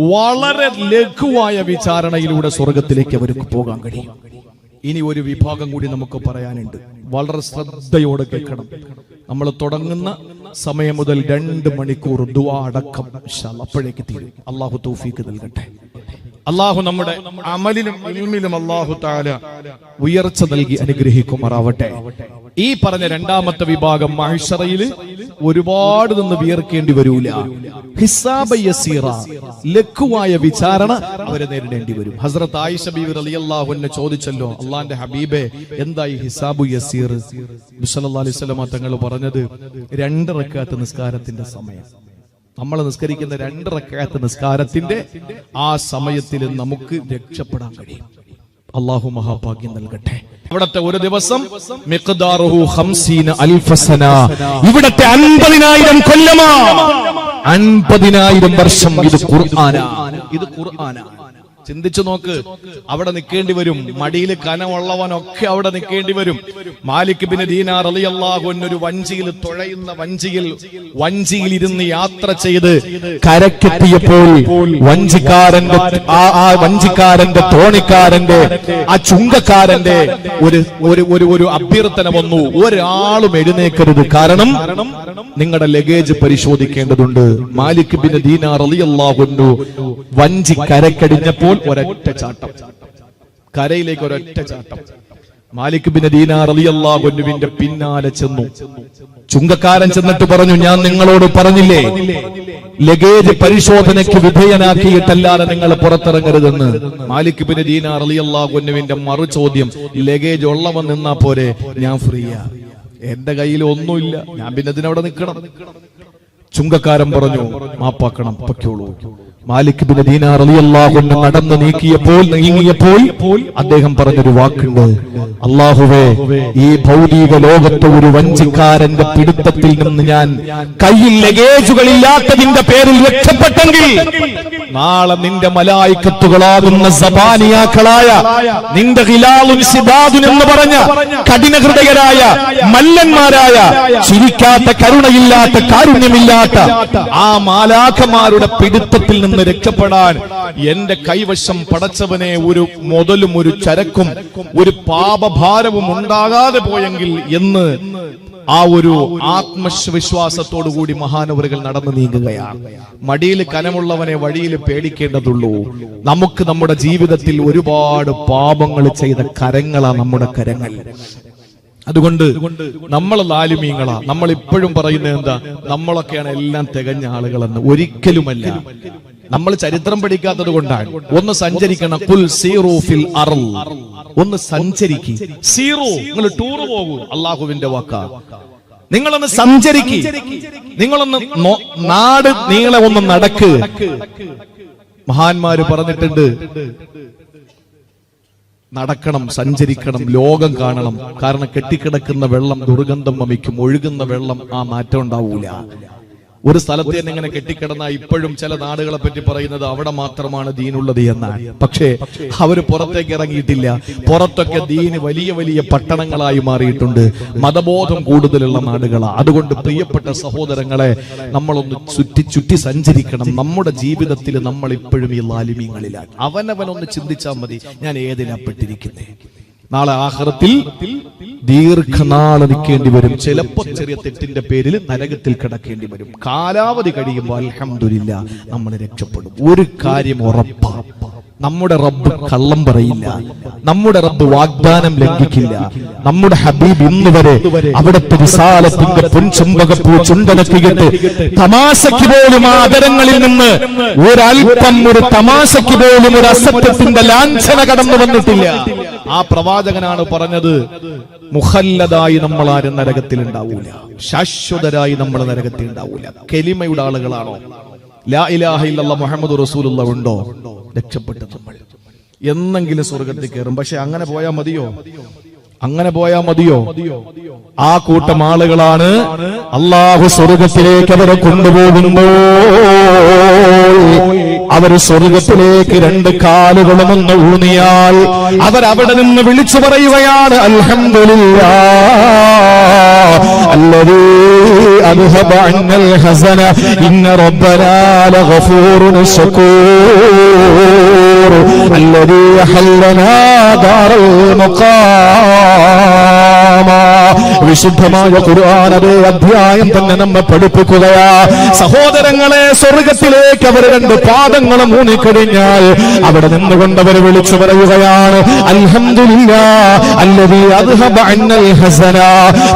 വളരെ ലഘുവായ വിചാരണയിലൂടെ സ്വർഗത്തിലേക്ക് അവർക്ക് പോകാൻ കഴിയും. ഇനി ഒരു വിഭാഗം കൂടി നമുക്ക് പറയാനുണ്ട്. വളരെ ശ്രദ്ധയോടെ കേൾക്കണം. നമ്മൾ തുടങ്ങുന്ന സമയം മുതൽ രണ്ട് മണിക്കൂർ ദുവാ അടക്കം ഇൻഷാ അല്ലാ അപ്പോഴേക്ക് തീരും. അള്ളാഹു തൗഫീക്ക് നൽകട്ടെ. അള്ളാഹു നമ്മുടെ അമലിലും ഇൽമിലും അള്ളാഹു താല ഉയർച്ച നൽകി അനുഗ്രഹിക്കുമാറാവട്ടെ. ഈ പറഞ്ഞ രണ്ടാമത്തെ വിഭാഗം മഹിഷറയിൽ ഒരുപാട് നിന്ന് വിയർക്കേണ്ടി വരൂല. ഹിസാബ യസീറ ലഘുവായ വിചാരണ അവരെ നേരിടേണ്ടി വരും. ഹസ്രത്ത് ആയിഷ ബീവി റളിയല്ലാഹു ചോദിച്ചല്ലോ അള്ളാന്റെ ഹബീബെ എന്തായി ഹിസാബു യസീർ? അലൈഹി വസല്ലമ തങ്ങൾ പറഞ്ഞത് രണ്ട് റക്അത്ത് നിസ്കാരത്തിന്റെ സമയം. നമ്മൾ നിസ്കരിക്കുന്ന രണ്ട് റക്അത്ത് നിസ്കാരത്തിന്റെ ആ സമയത്തിൽ നമുക്ക് രക്ഷപ്പെടാൻ കഴിയും. അള്ളാഹു മഹാഭാഗ്യം നൽകട്ടെ. ഇവിടത്തെ ഒരു ദിവസം. ഇവിടത്തെ അൻപതിനായിരം കൊല്ലമാ. അൻപതിനായിരം വർഷം ഇത് ഖുർആന ഇത് ഖുർആനാ ചിന്തിച്ചു നോക്ക്. അവിടെ നിൽക്കേണ്ടി വരും. മടിയിൽ കനമുള്ളവനൊക്കെ അവിടെ നിൽക്കേണ്ടി വരും. മാലിക് ബിൻ ദീനാർ റളിയല്ലാഹു അൻഹു ഒരു വഞ്ചിയിൽ തുഴയുന്ന വഞ്ചിയിൽ വഞ്ചിയിൽ ഇരുന്ന് യാത്ര ചെയ്ത് കരക്കെത്തിയപ്പോൾ വഞ്ചിക്കാരന്റെ ആ വഞ്ചിക്കാരന്റെ തോണിക്കാരന്റെ ആ ചുങ്കക്കാരന്റെ ഒരു ഒരു ഒരു അഭ്യർത്ഥന വന്നു. ഒരാളും എഴുന്നേക്കരുത്. കാരണം നിങ്ങളുടെ ലഗേജ് പരിശോധിക്കേണ്ടതുണ്ട്. മാലിക് ബിൻ ദീനാർ റളിയല്ലാഹു അൻഹു വഞ്ചി കരക്കടിഞ്ഞപ്പോൾ ഒരൊറ്റ ചാട്ടം. കരയിലേക്ക് ഒരൊറ്റ ചാട്ടം. മാലിക് ബിൻ ദീനാർ റളിയല്ലാഹു അൻഹുവിന്റെ പിന്നാലെ ചെന്നു. ചുങ്കക്കാരൻ ചെന്നിട്ട് പറഞ്ഞു ഞാൻ നിങ്ങളോട് പറഞ്ഞില്ലേ? ലഗേജ് പരിശോധനയ്ക്ക് വിധേയനാക്കിയിട്ടല്ലാതെ നിങ്ങൾ പുറത്തിറങ്ങരുതെന്ന്? മാലിക് ബിൻ ദീനാർ റളിയല്ലാഹു അൻഹുവിന്റെ മറു ചോദ്യം ലഗേജ് ഉള്ളവൻ നിന്നാ പോരെ ഞാൻ ഫ്രീയാ. എന്റെ കയ്യിൽ ഒന്നുമില്ല ഞാൻ പിന്നെ അതിനവിടെ നിൽക്കണം. ചുങ്കക്കാരൻ പറഞ്ഞു മാപ്പാക്കണം പൊയ്ക്കോളൂ. മാലിക് ബിൻ ദീനാർ റളിയല്ലാഹു അൻഹു നടന്നു നീക്കിയപ്പോൾ നീങ്ങിയപ്പോൾ അദ്ദേഹം പറഞ്ഞൊരു വാക്കുണ്ട്. അള്ളാഹുവേ ഈ ഭൗതിക ലോകത്തെ ഒരു വഞ്ചിക്കാരന്റെ പിടുത്തത്തിൽ നിന്ന് ഞാൻ കയ്യിൽ ലഗേജുകളില്ലാത്തതിന്റെ പേരിൽ രക്ഷപ്പെട്ടെങ്കിൽ നാളെ നിന്റെ മലായിക്കത്തുകളാകുന്ന സബാനിയാക്കളായ നിന്റെ ഹിലാലുൻ സിദാദുൻ എന്ന് പറഞ്ഞ കഠിന ഹൃദയരായ മല്ലന്മാരായ ചിരിക്കാത്ത കരുണയില്ലാത്ത കാരുണ്യമില്ലാത്ത ആ മാലാഖമാരുടെ പിടുത്തത്തിൽ നിന്ന് രക്ഷപ്പെടാൻ എന്റെ കൈവശം പടച്ചവനെ ഒരു മുതലും ഒരു ചരക്കും ഒരു പാപഭാരവും ഉണ്ടാകാതെ പോയെങ്കിൽ എന്ന് ആ ഒരു ആത്മവിശ്വാസത്തോടു കൂടി മഹാനവറുകൾ നടന്നു നീങ്ങുകയാണ്. മടിയിൽ കനമുള്ളവനെ വഴിയിൽ പേടിക്കേണ്ടതുള്ളൂ. നമുക്ക് നമ്മുടെ ജീവിതത്തിൽ ഒരുപാട് പാപങ്ങൾ ചെയ്ത കരങ്ങളാ നമ്മുടെ കരങ്ങൾ. അതുകൊണ്ട് നമ്മൾ ലാലിമീങ്ങളാ നമ്മൾ ഇപ്പോഴും പറയുന്നത് എന്താ? നമ്മളൊക്കെയാണ് എല്ലാം തികഞ്ഞ ആളുകളെന്ന്. ഒരിക്കലുമല്ല. നമ്മൾ ചരിത്രം പഠിക്കാത്തത് കൊണ്ടാണ്. ഒന്ന് സഞ്ചരിക്കണം. കുൽ സീറോ ഫിൽ അറൽ ഒന്ന് സഞ്ചരിക്കി. സീറോ നിങ്ങൾ ടൂർ പോകൂ. അള്ളാഹുവിന്റെ വാക്ക. നിങ്ങളൊന്ന് സഞ്ചരിക്കി. നിങ്ങളൊന്ന് നാട് നീളെ ഒന്ന് നടക്ക്. മഹാന്മാര് പറഞ്ഞിട്ടുണ്ട് നടക്കണം സഞ്ചരിക്കണം ലോകം കാണണം. കാരണം കെട്ടിക്കിടക്കുന്ന വെള്ളം ദുർഗന്ധം വമിക്കും ഒഴുകുന്ന വെള്ളം ആ മാറ്റം ഉണ്ടാവൂല. ഒരു സ്ഥലത്ത് തന്നെ ഇങ്ങനെ കെട്ടിക്കിടന്ന ഇപ്പോഴും ചില നാടുകളെ പറ്റി പറയുന്നത് അവിടെ മാത്രമാണ് ദീനുള്ളത് എന്നാണ്. പക്ഷേ അവർ പുറത്തേക്ക് ഇറങ്ങിയിട്ടില്ല. പുറത്തൊക്കെ ദീന് വലിയ വലിയ പട്ടണങ്ങളായി മാറിയിട്ടുണ്ട്. മതബോധം കൂടുതലുള്ള നാടുകളാണ് അതുകൊണ്ട് പ്രിയപ്പെട്ട സഹോദരങ്ങളെ നമ്മളൊന്ന് ചുറ്റി ചുറ്റി സഞ്ചരിക്കണം. നമ്മുടെ ജീവിതത്തിൽ നമ്മൾ ഇപ്പോഴും ഈ ലാലിമ്യങ്ങളിലാണ്. അവനവനൊന്ന് ചിന്തിച്ചാൽ മതി ഞാൻ ഏതിലാപ്പെട്ടിരിക്കുന്നേ നാളെ ആഹ്റത്തിൽ ദീർഘനാൾ നിൽക്കേണ്ടി വരും ചിലപ്പോൾ ചെറിയ തെറ്റിന്റെ പേരിൽ നരകത്തിൽ കിടക്കേണ്ടി വരും. കാലാവധി കഴിയുമ്പോൾ അലഹമില്ല നമ്മൾ രക്ഷപ്പെടും. ഒരു കാര്യം ഉറപ്പാ. നമ്മുടെ റബ്ബ് കള്ളം പറയില്ല. നമ്മുടെ റബ്ബ് വാഗ്ദാനം ലംഘിക്കില്ല. നമ്മുടെ ഹബീബ് ഇന്ന് വരെ അവിടുത്തെ വിശാലത്തിന്റെ പൊൻചുംബകപ്പൂ തമാശയ്ക്ക് പോലും ആ അതരങ്ങളിൽ നിന്ന് ഒരൽപ്പം ഒരു തമാശയ്ക്ക് പോലും ഒരു അസത്യത്തിന്റെ ലാഞ്ചന കടന്നു വന്നിട്ടില്ല. ആ പ്രവാചകനാണ് പറഞ്ഞത് മുഹല്ലതായി നമ്മൾ ആരും നരകത്തിൽ ഉണ്ടാവൂല. ശാശ്വതരായി നമ്മൾ നരകത്തിൽ ഉണ്ടാവൂല. കെലിമയുടെ ആളുകളാണോ? ലാ ഇലാഹ മുഹമ്മദ് റസൂലുള്ള ഉണ്ടോ? രക്ഷപ്പെട്ടു നമ്മൾ. എന്നെങ്കിലും സ്വർഗത്തിൽ കയറും. പക്ഷെ അങ്ങനെ പോയാൽ മതിയോ? അങ്ങനെ പോയാ മതിയോ? ആ കൂട്ടം ആളുകളാണ് അള്ളാഹു സ്വർഗത്തിലേക്ക് അവരെ കൊണ്ടുപോകുമ്പോൾ അവർ സ്വർഗത്തിലേക്ക് രണ്ട് കാലുകളും ഒന്ന് ഊന്നിയാൽ അവരവിടെ നിന്ന് വിളിച്ചു പറയുകയാണ് അൽഹംദുലില്ലാ الذي أذهب عنا الحزن إن ربنا لغفور شكور الذي حلنا دار المقام വിശുദ്ധമായ ഖുർആൻ അധ്യായം തന്നെ നമ്മെ പഠിപ്പിക്കുകയാ. സഹോദരങ്ങളെ സ്വർഗത്തിലേക്ക് അവർ രണ്ട് പാദങ്ങളും ഊന്നിക്കഴിഞ്ഞാൽ അവിടെ നിന്നുകൊണ്ട് അവർ വിളിച്ചു പറയുകയാണ്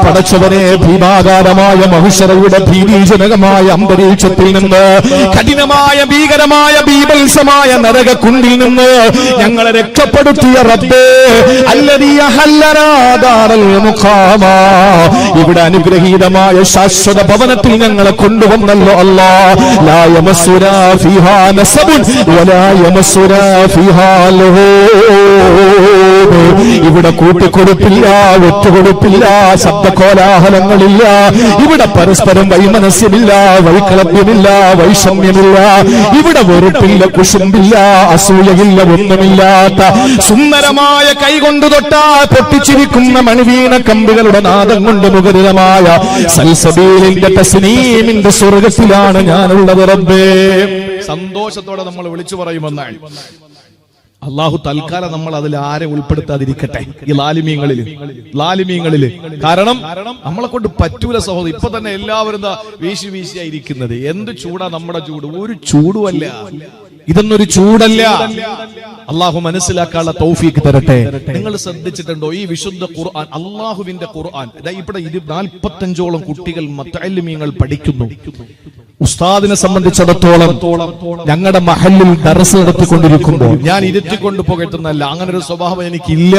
പടച്ചവനെ ഭീമാകാരമായ മഹിഷറയുടെ ഭീതിജനകമായ അന്തരീക്ഷത്തിൽ നിന്ന് കഠിനമായ ഭീകരമായ ബീഭത്സമായ നരകക്കുണ്ടിൽ നിന്ന് ഞങ്ങളെ രക്ഷപ്പെടുത്തിയ റബ്ബേ അല്ലദീ അഹല്ലനാ ദാറൽ ഇവിടെ അനുഗ്രഹീതമായ ശാശ്വത ഭവനത്തിൽ ഞങ്ങളെ കൊണ്ടുവന്നല്ലോ അല്ലാ ഫീഹാ നസബുൻ ഫീഹാ ലഹൂബ് ഇവിടെ കൂട്ടിക്കൊടുപ്പില്ല ഒറ്റുകൊടുപ്പില്ല ശബ്ദകോലാഹലങ്ങളില്ല. ഇവിടെ പരസ്പരം വൈമനസ്യമില്ല വൈക്ലബ്യമില്ല വൈഷമ്യമില്ല. ഇവിടെ വെറുപ്പില്ല കുശുമ്പില്ല അസൂയയില്ല ഒന്നുമില്ലാത്ത സുന്ദരമായ കൈകൊണ്ട് തൊട്ടാ പൊട്ടിച്ചിരിക്കുന്ന മണിവീണ കമ്പികളുടെ നാദം കൊണ്ട് മുഖരിതമായ സൽസബീലിന്റെ തസ്നീമിന്റെ സ്വർഗത്തിലാണ് ഞാനുള്ളത് റബ്ബേ. സന്തോഷത്തോടെ നമ്മൾ വിളിച്ചു പറയുമെന്നാണ്. അള്ളാഹു തൽക്കാലം നമ്മൾ അതിൽ ആരെ ഉൾപ്പെടുത്താതിരിക്കട്ടെ? ഈ ലാലിമീങ്ങളിൽ. ലാലിമീങ്ങളിൽ. കാരണം നമ്മളെ കൊണ്ട് പറ്റൂല സഹോദരൻ ഇപ്പൊ തന്നെ എല്ലാവരും വീശി വീശിയായിരിക്കുന്നത് എന്ത് ചൂടാ നമ്മുടെ ചൂട്. ഒരു ചൂടുമല്ല ഇതൊന്നൊരു ചൂടല്ല. അള്ളാഹു മനസ്സിലാക്കാനുള്ള തൗഫീക്ക് തരട്ടെ. നിങ്ങൾ ശ്രദ്ധിച്ചിട്ടുണ്ടോ? ഈ വിശുദ്ധ ഖുർആൻ അള്ളാഹുവിന്റെ ഖുർആൻ. ഇവിടെ ഇത് നാൽപ്പത്തഞ്ചോളം കുട്ടികൾ മത്തല്യമീങ്ങൾ പഠിക്കുന്നു. ഉസ്താദിനെ സംബന്ധിച്ചിടത്തോളം ഞങ്ങളുടെ മഹലിൽ ദർസ് നടത്തിക്കൊണ്ടിരിക്കുമ്പോൾ ഞാൻ ഇരുത്തിക്കൊണ്ട് പോകട്ടുന്നല്ല അങ്ങനെ ഒരു സ്വഭാവം എനിക്കില്ല.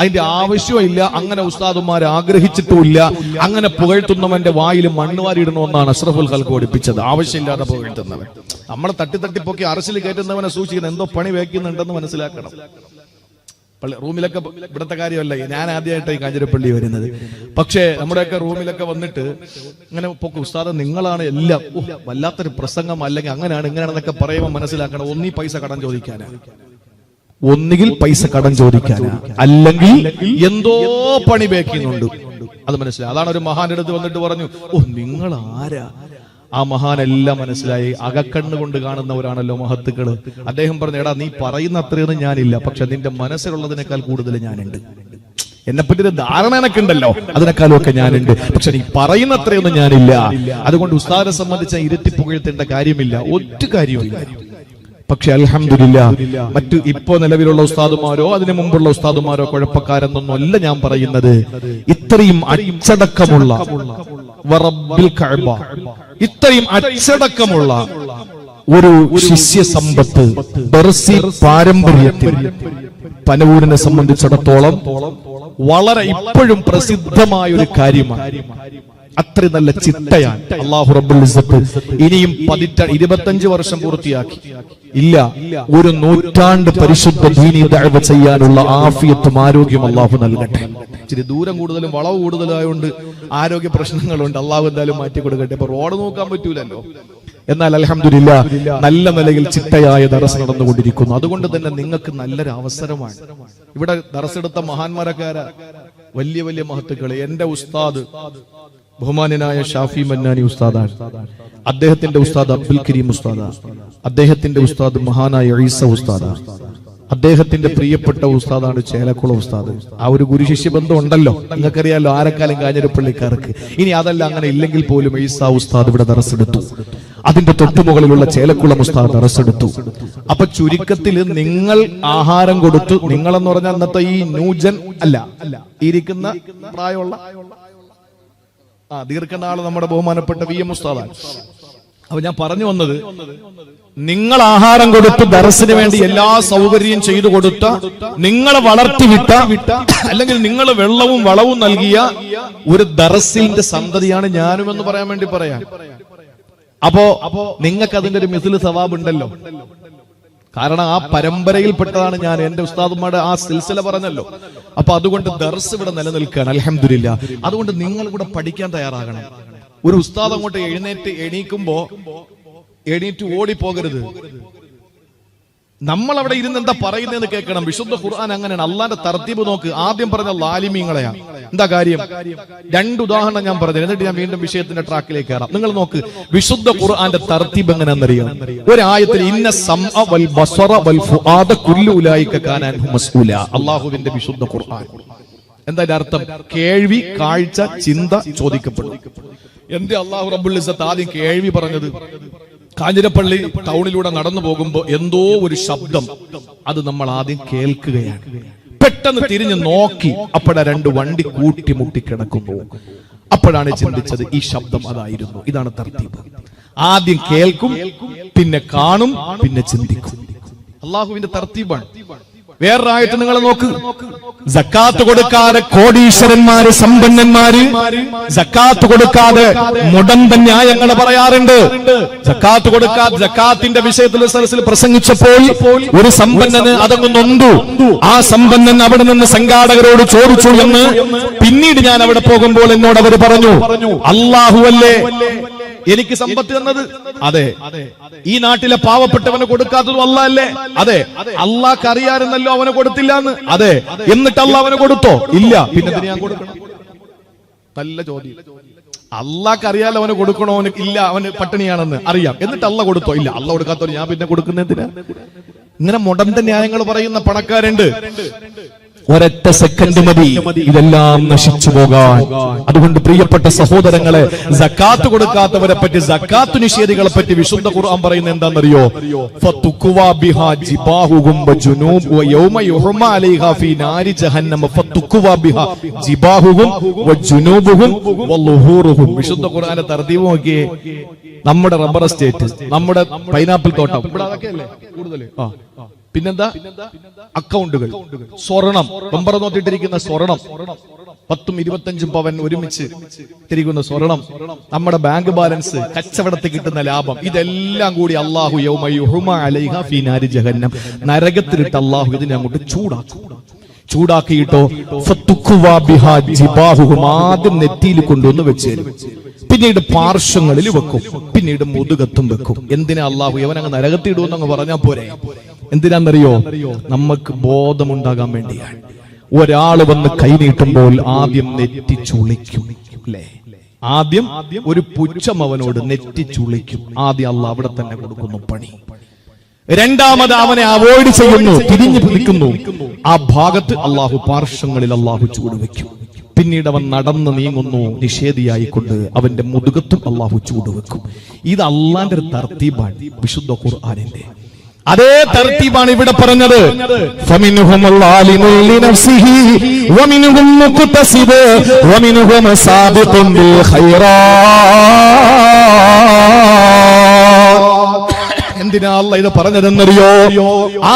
അതിന്റെ ആവശ്യമില്ല അങ്ങനെ ഉസ്താദുമാർ ആഗ്രഹിച്ചിട്ടുമില്ല. അങ്ങനെ പുകഴ്ത്തുന്നവന്റെ വായിൽ മണ്ണുവാരിടണമെന്നാണ് അഷ്റഫുൽ ഖൽക്ക് പഠിപ്പിച്ചത്. ആവശ്യമില്ലാതെ പുകഴ്ത്തുന്നവൻ. നമ്മളെ തട്ടി തട്ടിപ്പൊക്കി അറസിൽ കയറ്റുന്നവനെ സൂക്ഷിക്കുന്നത് എന്തോ പണി വയ്ക്കുന്നുണ്ടെന്ന് മനസ്സിലാക്കണം. റൂമിലൊക്കെ ഇവിടുത്തെ കാര്യമല്ല? ഞാൻ ആദ്യമായിട്ടാണ് ഈ കാഞ്ഞിരപ്പള്ളി വരുന്നത്. പക്ഷേ നമ്മുടെയൊക്കെ റൂമിലൊക്കെ വന്നിട്ട് ഇങ്ങനെ പൊക്കെ. ഉസ്താദ് നിങ്ങളാണ് എല്ലാം. വല്ലാത്തൊരു പ്രസംഗം. അല്ലെങ്കിൽ അങ്ങനെയാണ് ഇങ്ങനെയാണെന്നൊക്കെ പറയുമ്പോൾ മനസ്സിലാക്കണം. ഒന്നീ പൈസ കടം ചോദിക്കാനാ. ഒന്നുകിൽ പൈസ കടം ചോദിക്കാനാ. അല്ലെങ്കിൽ എന്തോ പണി ബേക്കുന്നുണ്ട് അത് മനസ്സിലായി. അതാണ് ഒരു മഹാന്റെ അടുത്ത് വന്നിട്ട് പറഞ്ഞു ഓ നിങ്ങൾ ആരാ ആ മഹാനെല്ലാം മനസ്സിലായി. അകക്കണ്ണ് കൊണ്ട് കാണുന്നവരാണല്ലോ മഹത്തുക്കൾ. അദ്ദേഹം പറഞ്ഞു എടാ നീ പറയുന്ന അത്രയൊന്നും ഞാനില്ല. പക്ഷെ നിന്റെ മനസ്സിലുള്ളതിനേക്കാൾ കൂടുതൽ ഞാനുണ്ട്. എന്നെപ്പറ്റി ഒരു ധാരണ എനക്കുണ്ടല്ലോ. അതിനേക്കാളും ഒക്കെ ഞാനുണ്ട്. പക്ഷെ നീ പറയുന്ന അത്രയൊന്നും ഞാനില്ല. അതുകൊണ്ട് ഉസ്താദിനെ സംബന്ധിച്ച ഇരുത്തി പുകഴ്ത്തേണ്ട കാര്യമില്ല. ഒറ്റ കാര്യമില്ല പക്ഷെ അലഹമില്ല മറ്റു ഇപ്പോ നിലവിലുള്ള ഉസ്താദുമാരോ അതിനു മുമ്പുള്ള ഉസ്താദുമാരോ കുഴപ്പക്കാരെന്നൊന്നും അല്ല ഞാൻ പറയുന്നത്. ഇത്രയും അച്ചടക്കമുള്ള ഇത്രയും അച്ചടക്കമുള്ള ഒരു ശിഷ്യ സമ്പത്ത് ബർസി പാരമ്പര്യത്തിൽ പനവൂരിനെ സംബന്ധിച്ചിടത്തോളം വളരെ ഇപ്പോഴും പ്രസിദ്ധമായ ഒരു കാര്യമാണ്. അത്ര നല്ല ചിട്ടയാണ്. അള്ളാഹു റബ്ബുൽ ഇസ്സത്ത് ഇനിയും പതിറ്റ ഇരുപത്തഞ്ച് വർഷം പൂർത്തിയാക്കി. ഇല്ല ഒരു നൂറ്റാണ്ട് പരിശുദ്ധ ദീനി ദഅവ ചെയ്യാനുള്ള ആഫിയത്തും ആരോഗ്യം അള്ളാഹു നൽകട്ടെ. ഇച്ചിരി ദൂരം കൂടുതലും വളവ് കൂടുതലായതുകൊണ്ട് ആരോഗ്യ പ്രശ്നങ്ങളുണ്ട്. അള്ളാഹു എന്തായാലും മാറ്റി കൊടുക്കട്ടെ. ഇപ്പൊ റോഡ് നോക്കാൻ പറ്റൂലല്ലോ. എന്നാൽ അലഹമില്ല നല്ല നിലയിൽ ചിട്ടയായ ദറസ് നടന്നുകൊണ്ടിരിക്കുന്നു. അതുകൊണ്ട് തന്നെ നിങ്ങൾക്ക് നല്ലൊരു അവസരമാണ്. ഇവിടെ ദറസെടുത്ത മഹാന്മാരക്കാര വലിയ വലിയ മഹത്തുക്കൾ എന്റെ ഉസ്താദ് ബഹുമാനനായ ഷാഫി മന്നാനി ഉസ്താദാണ്. അദ്ദേഹത്തിന്റെ ഉസ്താദ് അബ്ദുൽ കരീം ഉസ്താദ അദ്ദേഹത്തിന്റെ ഉസ്താദ് മഹാനായ ഈസ ഉസ്താദ അദ്ദേഹത്തിന്റെ പ്രിയപ്പെട്ട ഉസ്താദാണ് ചേലക്കുളം ഉസ്താദ്. ആ ഒരു ഗുരുശിഷ്യ ബന്ധം ഉണ്ടല്ലോ. നിങ്ങൾക്കറിയാലോ ആരക്കാലം കാഞ്ഞിരപ്പള്ളിക്കാർക്ക് ഇനി അതല്ല അങ്ങനെ ഇല്ലെങ്കിൽ പോലും ഈസ ഉസ്താദ് ഇവിടെ ദറസെടുത്തു അതിന്റെ തൊട്ടുമുകളിലുള്ള ചേലക്കുളം ഉസ്താദ് തറസ്സെടുത്തു. അപ്പൊ ചുരുക്കത്തിൽ നിങ്ങൾ ആഹാരം കൊടുത്തു. നിങ്ങളെന്ന് പറഞ്ഞ അന്നത്തെ ഈ ന്യൂജൻ അല്ല ഇരിക്കുന്ന പ്രായമുള്ള ആ ദീർഘനാൾ നമ്മുടെ ബഹുമാനപ്പെട്ട വി എം ഉസ്താദാണ്. അപ്പൊ ഞാൻ പറഞ്ഞു വന്നത് നിങ്ങൾ ആഹാരം കൊടുത്ത് ദറസിന് വേണ്ടി എല്ലാ സൗകര്യവും ചെയ്തു കൊടുത്ത നിങ്ങളെ വളർത്തി വിട്ട അല്ലെങ്കിൽ നിങ്ങൾ വെള്ളവും വളവും നൽകിയ ഒരു ദറസിന്റെ സന്തതിയാണ് ഞാനും എന്ന് പറയാൻ വേണ്ടി പറയാം. അപ്പോ നിങ്ങൾക്ക് അതിന്റെ ഒരു മിസിൽ സവാബ് ഉണ്ടല്ലോ. കാരണം ആ പരമ്പരയിൽപ്പെട്ടതാണ് ഞാൻ. എന്റെ ഉസ്താദുമാരുടെ ആ സിൽസില പറഞ്ഞല്ലോ. അപ്പൊ അതുകൊണ്ട് ദർസ് ഇവിടെ നിലനിൽക്കുകയാണ്. അലഹമില്ല അതുകൊണ്ട് നിങ്ങൾ കൂടെ പഠിക്കാൻ തയ്യാറാകണം. ഒരു ഉസ്താദ് അങ്ങോട്ട് എഴുന്നേറ്റ് എണീക്കുമ്പോ എണീറ്റ് ഓടിപ്പോകരുത്. നമ്മൾ അവിടെ ഇരുന്ന് എന്താ പറയുന്നതെന്ന് കേൾക്കണം. വിശുദ്ധ ഖുർആൻ അങ്ങനെയാണ്. അള്ളാന്റെ തർത്തീബ് നോക്ക്. ആദ്യം പറഞ്ഞ ലാലിമീങ്ങളെയാ. എന്താ കാര്യം? രണ്ട് ഉദാഹരണം ഞാൻ പറഞ്ഞു എന്നിട്ട് ഞാൻ വീണ്ടും വിഷയത്തിന്റെ ട്രാക്കിലേക്ക് കയറാം. നിങ്ങൾ നോക്ക് വിശുദ്ധ ഖുർആന്റെ തർത്തീബ് എങ്ങനെയാണെന്നറിയാം ഒരായത്തിൽ ഇന്ന സംഅ വൽ ഫുആദ വിശുദ്ധ ഖുർആൻ. എന്താ അർത്ഥം? കേൾവി കാഴ്ച ചിന്ത ചോദിക്കപ്പെടും. എന്തേ അള്ളാഹു റബ്ബുൽ ആദ്യം കേൾവി പറഞ്ഞത്? കാഞ്ഞിരപ്പള്ളി ടൗണിലൂടെ നടന്നു പോകുമ്പോ എന്തോ ഒരു ശബ്ദം. അത് നമ്മൾ ആദ്യം കേൾക്കുകയാണ്. പെട്ടെന്ന് തിരിഞ്ഞ് നോക്കി അപ്പോഴാ രണ്ട് വണ്ടി കൂട്ടിമുട്ടി കിടക്കുന്നു അപ്പോഴാണ് ചിന്തിച്ചത് ഈ ശബ്ദം അതായിരുന്നു. ഇതാണ് തർത്തീപ് ആദ്യം കേൾക്കും പിന്നെ കാണും പിന്നെ ചിന്തിക്കും. അള്ളാഹുവിന്റെ തർത്തീബാണ്. വേറൊരായിട്ട് നിങ്ങൾ നോക്ക്. ജക്കാത്ത് കൊടുക്കാതെ കോടീശ്വരന്മാര് സമ്പന്നന്മാര് ജക്കാത്ത് കൊടുക്കാതെ മുടന്ത ന്യായങ്ങൾ പറയാറുണ്ട്. ജക്കാത്ത് കൊടുക്കാതെ ജക്കാത്തിന്റെ വിഷയത്തിൽ സദസ്സിൽ പ്രസംഗിച്ചപ്പോൾ ഒരു സമ്പന്നന് അതങ്ങ് നൊന്തു. ആ സമ്പന്നൻ അവിടെ നിന്ന് സംഘാടകരോട് ചോദിച്ചു എന്ന് പിന്നീട് ഞാൻ അവിടെ പോകുമ്പോൾ എന്നോട് അവർ പറഞ്ഞു അള്ളാഹുവല്ലേ എനിക്ക് സമ്പത്ത് തന്നത്? അതെ. ഈ നാട്ടിലെ പാവപ്പെട്ടവന് കൊടുക്കാത്തതും അല്ല അല്ലേ. അതെ. അള്ളാഹ് അറിയാറുന്നല്ലോ അവന് കൊടുത്തില്ല എന്ന് അതെ. എന്നിട്ട് അല്ല അവന് കൊടുത്തോ? ഇല്ല. പിന്നെ ഞാൻ കൊടുക്കണം നല്ല ചോദ്യം അള്ളാഹ് അറിയാലോ അവന് കൊടുക്കണോ? അവന് ഇല്ല. അവന് പട്ടിണിയാണെന്ന്. അറിയാം. എന്നിട്ട് അള്ള കൊടുത്തോ? ഇല്ല. അള്ള കൊടുക്കാത്തോ ഞാൻ പിന്നെ കൊടുക്കുന്നതിന് ഇങ്ങനെ മുടന്ത ന്യായങ്ങൾ പറയുന്ന പണക്കാരുണ്ട്. ഒരൊറ്റ സെക്കൻഡ് മതി. ഇതെല്ലാം നശിച്ചു പോകാൻ. അതുകൊണ്ട് പ്രിയപ്പെട്ട സഹോദരങ്ങളെ സക്കാത്ത് കൊടുക്കാത്തവരെ പറ്റി സക്കാത്ത് നിഷേധികളെ പറ്റി വിശുദ്ധ ഖുർആൻ പറയുന്നത് എന്താണെന്നറിയോ? വിശുദ്ധ ഖുർആന്റെ തർതീബ് നോക്കിയേ. നമ്മുടെ റബ്ബർ എസ്റ്റേറ്റ് നമ്മുടെ പൈനാപ്പിൾ തോട്ടം. ഇവിടെ അതൊക്കെയല്ലേ കൂടുതൽ പിന്നെന്താ? അക്കൗണ്ടുകൾ. സ്വർണം. നമ്പർ നോക്കിയിട്ടിരിക്കുന്ന സ്വർണം. പത്തും ഇരുപത്തഞ്ചും പവൻ ഒരുമിച്ച് തിരിക്കുന്ന സ്വർണം. നമ്മുടെ ബാങ്ക് ബാലൻസ് കച്ചവടത്തിൽ കിട്ടുന്ന ലാഭം. ഇതെല്ലാം കൂടി അള്ളാഹു ജഹന്നം. നരകത്തിലിട്ട് അള്ളാഹു ഇതിനെ അങ്ങോട്ട് ചൂടാക്കും. ചൂടാക്കിയിട്ടോ ആദ്യം നെറ്റിയിൽ കൊണ്ടുവന്ന് വെച്ചേരും പിന്നീട് പാർശ്വങ്ങളിൽ വെക്കും. പിന്നീട് മുതുകത്തും വെക്കും. എന്തിനാ അള്ളാഹു യവൻ അങ്ങ് നരകത്തിടുമെന്ന് അങ്ങ് പറഞ്ഞാൽ പോരെ? എന്തിനാന്നറിയോ നമുക്ക് ബോധമുണ്ടാകാൻ വേണ്ടിയാണ്. ഒരാൾ വന്ന് കൈനീട്ടുമ്പോൾ ആദ്യം നെറ്റി ചുളിക്കും അല്ലേ? ആദ്യം ഒരു പുച്ഛം അവനോട് നെറ്റി ചുളിക്കും. ആദ്യം അല്ല അവിടെ തന്നെ കൊടുക്കുന്നു പണി. രണ്ടാമത് അവനെ അവോയ്ഡ് ചെയ്യുന്നു തിരിഞ്ഞു പിടിക്കുന്നു. ആ ഭാഗത്ത് അള്ളാഹു പാർശ്വങ്ങളിൽ അള്ളാഹു ചൂട് വെക്കും. പിന്നീട് അവൻ നടന്ന് നീങ്ങുന്നു നിഷേധിയായിക്കൊണ്ട് അവന്റെ മുതുകത്തും അള്ളാഹു ചൂട് വെക്കും. ഇത് അള്ളാന്റെ ഒരു തർത്തീബാണ് വിശുദ്ധ ഖുർആാനിന്റെ. അതേ തർത്തീബാണ് ഇവിടെ പറഞ്ഞത്. എന്തിനാ അല്ല ഇത് പറഞ്ഞതെന്നറിയോ?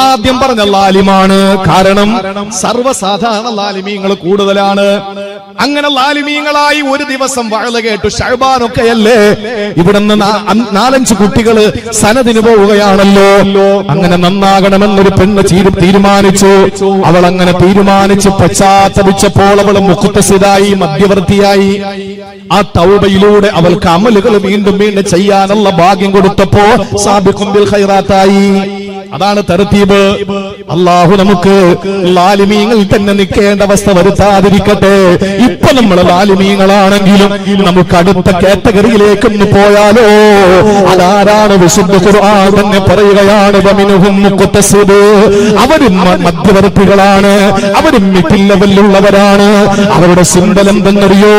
ആദ്യം പറഞ്ഞ ലാലിമാണ് കാരണം സർവസാധാരണ ലാലിമീങ്ങൾ കൂടുതലാണ്. അങ്ങനെ ലാലിമീങ്ങളായി ഒരു ദിവസം വാഴ കേട്ടു. ഷഹബാനൊക്കെയല്ലേ? ഇവിടുന്ന് നാ- അൻ- നാലഞ്ച് കുട്ടികൾ സനതിന് പോവുകയാണല്ലോ. അങ്ങനെ നന്നാകണമെന്നൊരു പെണ്ണ് തീരു- തീരുമാനിച്ചു. അവൾ അങ്ങനെ തീരുമാനിച്ച് പശ്ചാത്തപിച്ചപ്പോൾ അവൾ മുക്കുത്തസിതായി മധ്യവർത്തിയായി. ആ തൗബയിലൂടെ അവൾക്ക് അമലുകൾ വീണ്ടും വീണ്ടും ചെയ്യാനുള്ള ഭാഗ്യം കൊടുത്തപ്പോ സാബിക്കും ഖൈറാത്തായി. അതാണ് തരത്തീബ് അള്ളാഹു നമുക്ക് ലാലിമീങ്ങൾ തന്നെ നിൽക്കേണ്ട അവസ്ഥ വരുത്താതിരിക്കട്ടെ. ഇപ്പൊ നമ്മൾ ലാലിമീങ്ങളാണെങ്കിലും നമുക്ക് അടുത്ത കാറ്റഗറിയിലേക്ക് ഒന്ന് പോയാലോ? അതാരാണ് വിശുദ്ധ ഖുർആൻ തന്നെ പറയുകയാണ്. അവരും മധ്യവർത്തികളാണ്. അവരും മിഡിൽ ലെവലിലുള്ളവരാണ് അവരുടെ സിമ്പൽ എന്തെന്നറിയോ?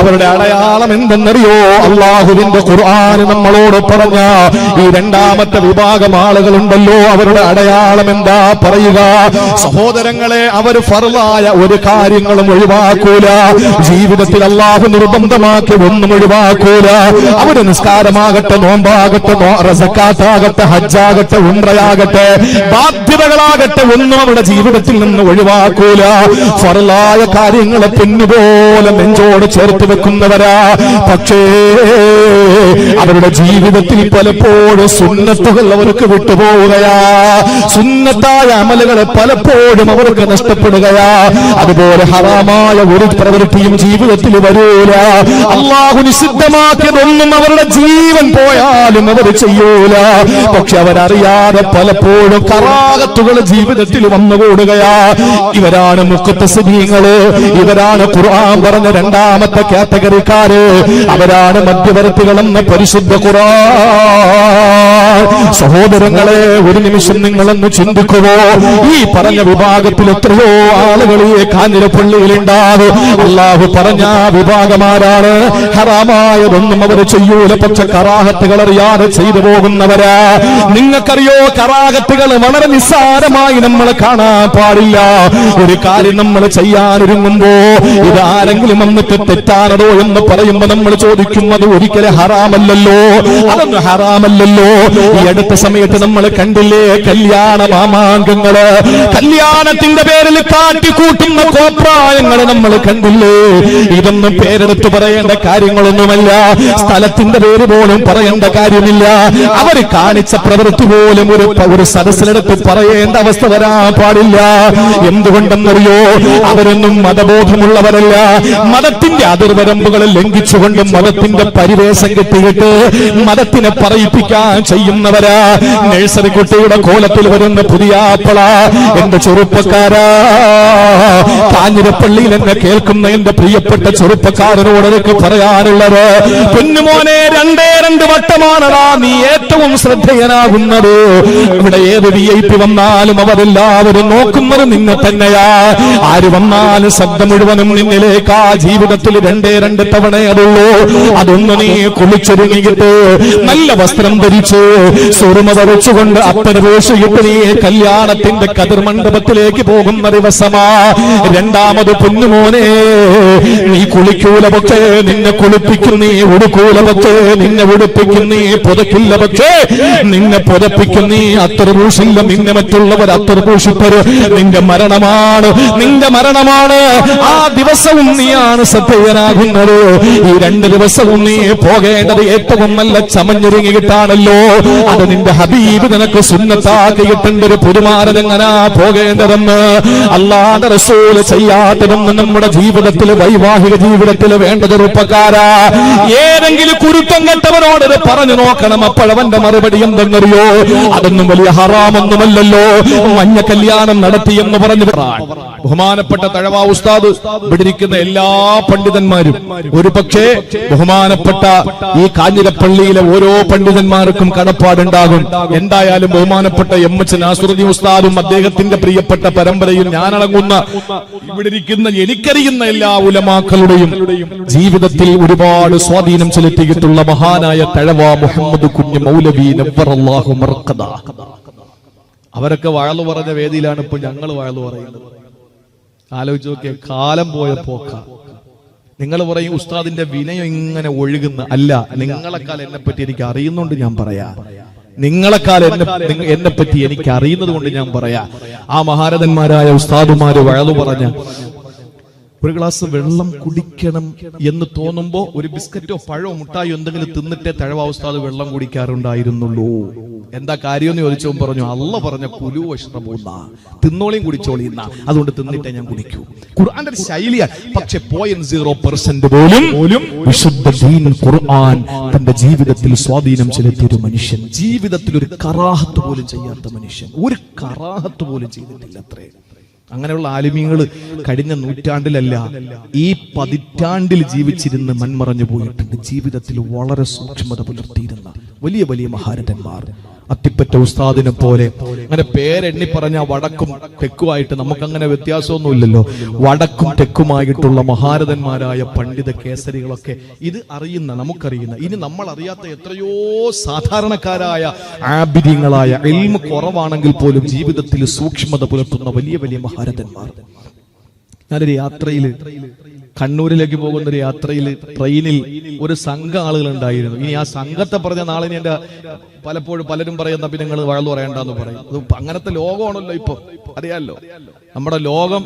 അവരുടെ അടയാളം എന്തെന്നറിയോ? അള്ളാഹുവിന്റെ ഖുർആൻ നമ്മളോട് പറഞ്ഞ ഈ രണ്ടാമത്തെ വിഭാഗം ആളുകളുണ്ടല്ലോ അവരുടെ അടയാളം എന്താ പറയുക? സഹോദരങ്ങളെ അവർ ഫറായ ഒരു കാര്യങ്ങളും ഒഴിവാക്കൂല. ജീവിതത്തിൽ അള്ളാഹു നിർബന്ധമാക്കി ഒന്നും ഒഴിവാക്കൂല. അവർ നിസ്കാരമാകട്ടെ നോമ്പാകട്ടെ റസക്കാത്താകട്ടെ ഹജ്ജാകട്ടെ ഉംറയാകട്ടെ ബാധ്യതകളാകട്ടെ ഒന്നും അവരുടെ ജീവിതത്തിൽ നിന്ന് ഒഴിവാക്കൂല. ഫറലായ കാര്യങ്ങളെ പിന്നുപോലെ നെഞ്ചോട് ചേർത്ത് വെക്കുന്നവരാ. പക്ഷേ അവരുടെ ജീവിതത്തിൽ പലപ്പോഴും സുന്നത്തുകൾ അവർക്ക് വിട്ടുപോവുകയാ. സുന്നത്തായ അമലുകൾ പലപ്പോഴും അവർക്ക് നഷ്ടപ്പെടുകയാ. അതുപോലെ ഹറാമായ ഒരു പ്രവൃത്തിയും ജീവിതത്തിൽ വരൂല. അള്ളാഹു നിഷിദ്ധമാക്കിയതൊന്നും അവരുടെ ജീവൻ പോയാലും അവർ ചെയ്യൂല. പക്ഷെ അവരറിയാതെ പലപ്പോഴും കറാകത്തുകൾ ജീവിതത്തിൽ വന്നുകൂടുകയാ. ഇവരാണ് മുക്കത്തസീങ്ങൾ ഇവരാണ് ഖുർആൻ പറഞ്ഞ രണ്ടാമത്തെ കാറ്റഗറിക്കാര്. അവരാണ് മധ്യവർത്തികളെന്ന പരിശുദ്ധ ഖുർആൻ. സഹോദരങ്ങളെ ഒരു നിമിഷം നിങ്ങളൊന്ന് ചിന്തിക്കുവോ? ഈ പറഞ്ഞ വിഭാഗത്തിൽ എത്രയോ ആളുകൾ ഈ കാഞ്ഞിരപ്പള്ളിയിലുണ്ടാകും. അള്ളാഹു പറഞ്ഞ വിഭാഗമാരാണ് ഹറാമായതൊന്നും അവർ ചെയ്യൂല. പക്ഷെ കറാഹത്തുകൾ അറിയാതെ ചെയ്തു പോകുന്നവരാ. നിങ്ങൾക്കറിയോ കറാഹത്തുകൾ വളരെ നിസ്സാരമായി നമ്മൾ കാണാൻ പാടില്ല. ഒരു കാര്യം നമ്മൾ ചെയ്യാനൊരുങ്ങുമ്പോ ഇതാരെങ്കിലും വന്നിട്ട് തെറ്റാനതോ എന്ന് പറയുമ്പോ നമ്മൾ ചോദിക്കുന്നത് ഒരിക്കലും ഹറാമല്ലല്ലോ. അതൊന്നും ഹറാമല്ലല്ലോ. ഈ അടുത്ത സമയത്ത് നമ്മൾ കണ്ടില്ലേ? കല്യാണ മാമാങ്കങ്ങൾ. കല്യാണത്തിന്റെ പേരിൽ കാട്ടിക്കൂട്ടുന്ന കോപ്രായങ്ങൾ നമ്മൾ കണ്ടില്ലേ? ഇതൊന്നും പേരെടുത്ത് പറയേണ്ട കാര്യങ്ങളൊന്നുമല്ല. സ്ഥലത്തിന്റെ പേര് പോലും പറയേണ്ട കാര്യമില്ല. അവർ കാണിച്ച പ്രവൃത്തി പോലും ഒരു ഒരു സദസ്സിലെടുത്ത് പറയേണ്ട അവസ്ഥ വരാൻ പാടില്ല. എന്തുകൊണ്ടെന്നറിയോ? അവരൊന്നും മതബോധമുള്ളവരല്ല. മതത്തിന്റെ അതിർവരമ്പുകൾ ലംഘിച്ചുകൊണ്ട് മതത്തിന്റെ പരിവേശം കെട്ടിയിട്ട് മതത്തിനെ പറയിപ്പിക്കാൻ ചെയ്യുന്നവരാ നഴ്സറി കുട്ടിയുടെ കോലത്തിൽ വരുന്ന പുതിയ ആപ്പള എന്റെ ചെറുപ്പക്കാരാ. കാഞ്ഞിരപ്പള്ളിയിൽ എന്നെ കേൾക്കുന്ന എന്റെ പ്രിയപ്പെട്ട ചെറുപ്പക്കാരനോട് എനിക്ക് പറയാനുള്ളത് പൊന്നുമോനെ രണ്ടേ രണ്ട് വട്ടമാണടാ നീ ഏറ്റവും ശ്രദ്ധേയനാകുന്നത്. ഇവിടെ ഏത് വി ഐ പി വന്നാലും അവരെല്ലാവരും നോക്കുന്നത് നിന്നെ തന്നെയാ. ആര് വന്നാലും ശബ്ദം മുഴുവനും നിന്നിലേക്കാ ജീവിതത്തിൽ രണ്ടേ രണ്ട് തവണ അതുള്ളൂ. അതൊന്ന് നീ കുളിച്ചൊരുങ്ങിയിട്ട് നല്ല വസ്ത്രം ധരിച്ച് സുറുമ വരച്ചുകൊണ്ട് അപ്പന് വേഷിയിട്ട് നീ കല്യാണത്തിന്റെ കതിർമണ്ഡപത്തിലേക്ക് പോകുന്ന ദിവസമാ. രണ്ടാമത് പൊന്നുമോനെ നീ കുളിക്കൂല പക്ഷേ നിന്നെ കുളിപ്പിക്കും നീ ഉടുക്കൂല പക്ഷേ നിന്നെ ഉടുപ്പിക്കും നീ പുതക്കില്ല പക്ഷേ നിന്നെ പുതപ്പിക്കും നീ അത്ര പൂഷില്ല നിന്നെ മറ്റുള്ളവർ അത്ര പൂഷിപ്പര് നിന്റെ മരണമാണ് നിന്റെ മരണമാണ്. ആ ദിവസവും നീയാണ് ശ്രദ്ധേയനാകുന്നത് ഈ രണ്ട് ദിവസവും നീ പോകേണ്ടത് ഏറ്റവും നല്ല ചമഞ്ഞൊരുങ്ങിയിട്ടാണല്ലോ അത് നിന്റെ ഹബീബ് നിനക്ക് സുന്നത്താക്കിയിട്ടുണ്ട് ഒരു പുതുമാരതെങ്ങനാ പോകേണ്ടതെന്ന് അല്ലാതെ റസൂൽ ചെയ്യാത്തതെന്ന് നമ്മുടെ ജീവിതത്തിൽ വൈവാഹിക ജീവിതത്തിൽ വേണ്ട ചെറുപ്പക്കാരാ ഏതെങ്കിലും കുരുത്തം കെട്ടവനോട് പറഞ്ഞു നോക്കണം. അപ്പോഴവന്റെ മറുപടി എന്തെന്നറിയോ? അതൊന്നും വലിയ ഹറാമൊന്നുമല്ലല്ലോ. മഞ്ഞ കല്യാണം നടത്തിയെന്ന് പറഞ്ഞു ബഹുമാനപ്പെട്ട തഴവ ഉസ്താദ് ഇവിടിരിക്കുന്ന എല്ലാ പണ്ഡിതന്മാരും. ഒരു പക്ഷേ ബഹുമാനപ്പെട്ട ഈ കാഞ്ഞിരപ്പള്ളിയിലെ ഓരോ പണ്ഡിതന്മാർക്കും കടപ്പാടുണ്ടാകും. എന്തായാലും ബഹുമാനപ്പെട്ട എം എച്ച് നാസുറുദ്ദീൻ ഉസ്താദും അദ്ദേഹത്തിന്റെ പ്രിയപ്പെട്ട പരമ്പരയും ഞാനടങ്ങുന്ന ഇവിടെ ഇരിക്കുന്ന എനിക്കറിയുന്ന എല്ലാ ഉലമാക്കളുടെയും ജീവിതത്തിൽ ഒരുപാട് സ്വാധീനം ചെലുത്തിയിട്ടുള്ള മഹാനായ തഴവ മുഹമ്മദ് കുഞ്ഞ് മൗലവി നബ്ബറല്ലാഹു മർക്കദ. അവരൊക്കെ വഴലു പറഞ്ഞ വേദിയിലാണ് ഇപ്പൊ ഞങ്ങൾ വഴലു പറയുന്നത്. ആലോചിച്ച് നോക്കിയ കാലം പോയ പോക്ക. നിങ്ങൾ പറയും ഉസ്താദിന്റെ വിനയം ഇങ്ങനെ ഒഴുകുന്ന അല്ല നിങ്ങളെക്കാൾ എന്നെ പറ്റി എനിക്ക് അറിയുന്നുണ്ട് ഞാൻ പറയാ. നിങ്ങളെക്കാൾ എന്നെ എന്നെ പറ്റി എനിക്ക് അറിയുന്നത് കൊണ്ട് ഞാൻ പറയാ. ആ മഹാരഥന്മാരായ ഉസ്താദുമാര് വഴതു പറഞ്ഞ ഒരു ഗ്ലാസ് വെള്ളം കുടിക്കണം എന്ന് തോന്നുമ്പോ ഒരു ബിസ്ക്കറ്റോ പഴമോ മുട്ടായോ എന്തെങ്കിലും തിന്നിട്ടേ തഴവാവസ്ഥ അത് വെള്ളം കുടിക്കാറുണ്ടായിരുന്നുള്ളൂ. എന്താ കാര്യമെന്ന് ചോദിച്ചവൻ പറഞ്ഞു അല്ല പറഞ്ഞ കുലു വഷ്ണമൂന്ന തിന്നോളിയും കുടിച്ചോളിയുന്ന അതുകൊണ്ട് തിന്നിട്ടേ ഞാൻ കുടിക്കൂ. ഖുർആന്റെ ഒരു ശൈലിയാണ്. പക്ഷെ പോയിന്റ് സീറോ പെർസെന്റ് പോലും പോലും വിശുദ്ധ ദീൻ ഖുർആൻ തന്റെ ജീവിതത്തിൽ സ്വാധീനം ചെലുത്തിയ ഒരു മനുഷ്യൻ. ജീവിതത്തിൽ ഒരു കറാഹത്ത് പോലും ചെയ്യാത്ത മനുഷ്യൻ. ഒരു കറാഹത്ത് പോലും ചെയ്തിട്ടില്ല അത്രേ. അങ്ങനെയുള്ള ആലിമ്യങ്ങൾ കഴിഞ്ഞ നൂറ്റാണ്ടിലല്ല ഈ പതിറ്റാണ്ടിൽ ജീവിച്ചിരുന്ന് മൺമറഞ്ഞു പോയിട്ടുണ്ട്. ജീവിതത്തിൽ വളരെ സൂക്ഷ്മത പുലർത്തിയിരുന്ന വലിയ വലിയ മഹാരഥന്മാർ. അത്തിപ്പറ്റ ഉസ്താദിനെ പോലെ. അങ്ങനെ പേരെണ്ണി പറഞ്ഞ വടക്കും തെക്കുമായിട്ട് നമുക്കങ്ങനെ വ്യത്യാസമൊന്നുമില്ലല്ലോ. വടക്കും തെക്കുമായിട്ടുള്ള മഹാരഥന്മാരായ പണ്ഡിത കേസരികളൊക്കെ ഇത് അറിയുന്ന നമുക്കറിയുന്ന ഇനി നമ്മൾ അറിയാത്ത എത്രയോ സാധാരണക്കാരായ ആബിര്യങ്ങളായ എൽമ കുറവാണെങ്കിൽ പോലും ജീവിതത്തിൽ സൂക്ഷ്മത പുലർത്തുന്ന വലിയ വലിയ മഹാരഥന്മാർ. ഞാനൊരു യാത്രയിൽ കണ്ണൂരിലേക്ക് പോകുന്ന ഒരു യാത്രയിൽ ട്രെയിനിൽ ഒരു സംഘ ആളുകൾ ഉണ്ടായിരുന്നു ഇനി ആ സംഘത്തെ പറഞ്ഞ നാളെ എന്റെ പലപ്പോഴും പലരും പറയുന്ന പിന്നെ നിങ്ങൾ വഴന്നു പറയണ്ടെന്ന് പറയും. അത് അങ്ങനത്തെ ലോകമാണല്ലോ ഇപ്പൊ. അറിയാലോ? നമ്മുടെ ലോകം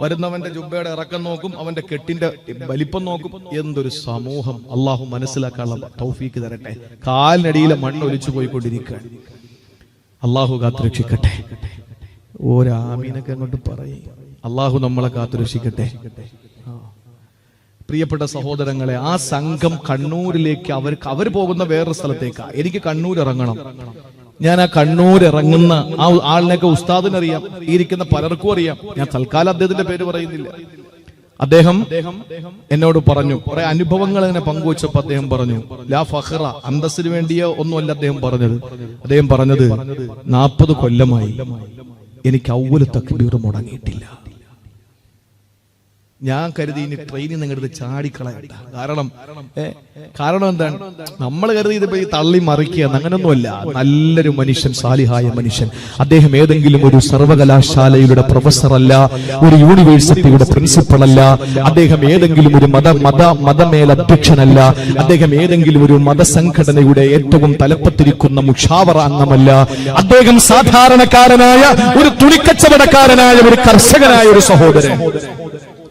വരുന്നവന്റെ ജുബയുടെ ഇറക്കം നോക്കും അവന്റെ കെട്ടിന്റെ വലിപ്പം നോക്കും. എന്തൊരു സമൂഹം അള്ളാഹു മനസ്സിലാക്കാനുള്ള തൗഫീക്ക് തരട്ടെ. കാലിനടിയിലെ മണ്ണ് ഒലിച്ചു പോയിക്കൊണ്ടിരിക്കുകയാണ്. അള്ളാഹു കാത്തുരക്ഷിക്കട്ടെ. ഓരാമീനൊക്കെ അങ്ങോട്ട് പറയും. അള്ളാഹു നമ്മളെ കാത്തുരക്ഷിക്കട്ടെ. ആ. പ്രിയപ്പെട്ട സഹോദരങ്ങളെ ആ സംഘം കണ്ണൂരിലേക്ക് അവർക്ക് അവർ പോകുന്ന വേറൊരു സ്ഥലത്തേക്കാ. എനിക്ക് കണ്ണൂർ ഇറങ്ങണം ഞാൻ ആ കണ്ണൂർ ഇറങ്ങുന്ന ആ ആളിനെയൊക്കെ ഉസ്താദിനറിയാം. ഇരിക്കുന്ന പലർക്കും അറിയാം. ഞാൻ തൽക്കാലം അദ്ദേഹത്തിന്റെ പേര് പറയുന്നില്ല. അദ്ദേഹം എന്നോട് പറഞ്ഞു കുറെ അനുഭവങ്ങൾ ഇങ്ങനെ പങ്കുവച്ചപ്പോ അദ്ദേഹം പറഞ്ഞു ലാ ഫഹ്റ അന്തസ്സിന് വേണ്ടിയോ ഒന്നുമല്ല അദ്ദേഹം പറഞ്ഞത്. അദ്ദേഹം പറഞ്ഞത് നാൽപ്പത് കൊല്ലമായി എനിക്ക് ഔവൽ തക്ബീർ മുടങ്ങിയിട്ടില്ല. ഞാൻ കരുതി ഇനി ട്രെയിനിൽ നിന്ന് എടുത്ത് ചാടിക്കളയണ്ട. കാരണം കാരണം എന്താണ്? നമ്മൾ കരുതി ഇതിപ്പോ ഈ തള്ളി മറിക്കുക അങ്ങനൊന്നുമല്ല. നല്ലൊരു മനുഷ്യൻ സാലിഹായ മനുഷ്യൻ. അദ്ദേഹം ഏതെങ്കിലും ഒരു സർവകലാശാലയുടെ പ്രൊഫസർ അല്ല ഒരു യൂണിവേഴ്സിറ്റിയുടെ പ്രിൻസിപ്പൾ അല്ല. അദ്ദേഹം ഏതെങ്കിലും ഒരു മത മത മതമേലധ്യക്ഷനല്ല. അദ്ദേഹം ഏതെങ്കിലും ഒരു മതസംഘടനയുടെ ഏറ്റവും തലപ്പത്തിരിക്കുന്ന മുഷാവറ അംഗമല്ല. അദ്ദേഹം സാധാരണക്കാരനായ ഒരു തുണിക്കച്ചവടക്കാരനായ ഒരു കർഷകനായ ഒരു സഹോദരൻ.